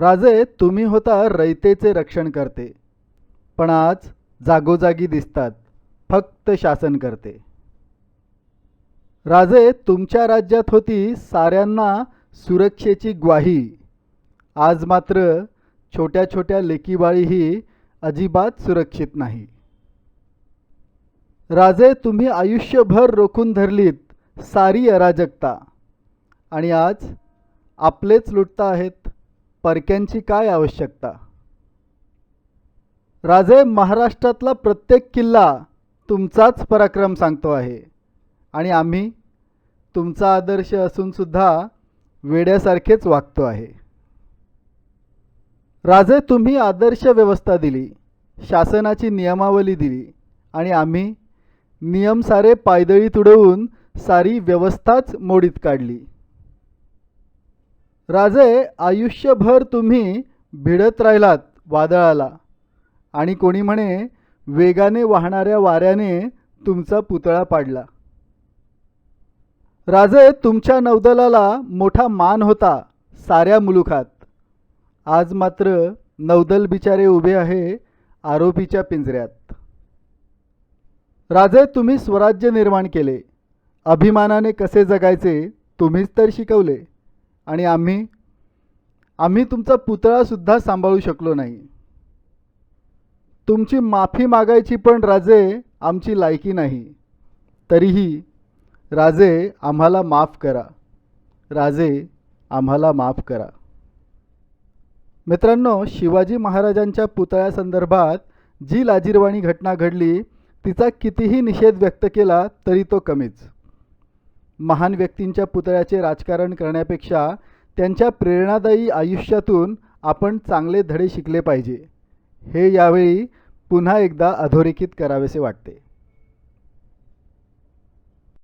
राजे तुम्ही होता रयतेचे रक्षण करते. पण आज जागोजागी दिसतात फक्त शासन करते. राजे तुमच्या राज्यात होती साऱ्यांना सुरक्षेची ग्वाही. आज मात्र छोट्या छोट्या लेकीबाळीही अजिबात सुरक्षित नाही. राजे तुम्ही आयुष्यभर रोखून धरलीत सारी अराजकता. आणि आज आपलेच लुटता आहेत. परक्यांची काय आवश्यकता? राजे महाराष्ट्रातला प्रत्येक किल्ला तुमचाच पराक्रम सांगतो आहे. आणि आम्ही तुमचा आदर्श असूनसुद्धा वेड्यासारखेच वागतो आहे. राजे तुम्ही आदर्श व्यवस्था दिली शासनाची नियमावली दिली आणि आम्ही नियम सारे पायदळी तुडवून सारी व्यवस्थाच मोडीत काढली. राजे आयुष्यभर तुम्ही भिडत राहिलात वादळाला. आणि कोणी म्हणे वेगाने वाहणाऱ्या वाऱ्याने तुमचा पुतळा पाडला. राजे तुमच्या नौदलाला मोठा मान होता साऱ्या मुलुखात. आज मात्र नौदल बिचारे उभे आहे आरोपीच्या पिंजऱ्यात. राजे तुम्ही स्वराज्य निर्माण केले. अभिमानाने कसे जगायचे तुम्हीच तर शिकवले. आणि आम्ही आम्ही तुमचा पुतळासुद्धा सांभाळू शकलो नाही. तुमची माफी मागायची पण राजे आमची लायकी नाही. तरीही राजे आम्हाला माफ करा. राजे आम्हाला माफ करा. मित्रांनो शिवाजी महाराजांच्या पुतळ्यासंदर्भात जी लाजीरवाणी घटना घडली तिचा कितीही निषेध व्यक्त केला तरी तो कमीच. महान व्यक्तींच्या पुतळ्याचे राजकारण करण्यापेक्षा त्यांच्या प्रेरणादायी आयुष्यातून आपण चांगले धडे शिकले पाहिजे. हे यावेळी पुन्हा एकदा अधोरेखित करावेसे वाटते.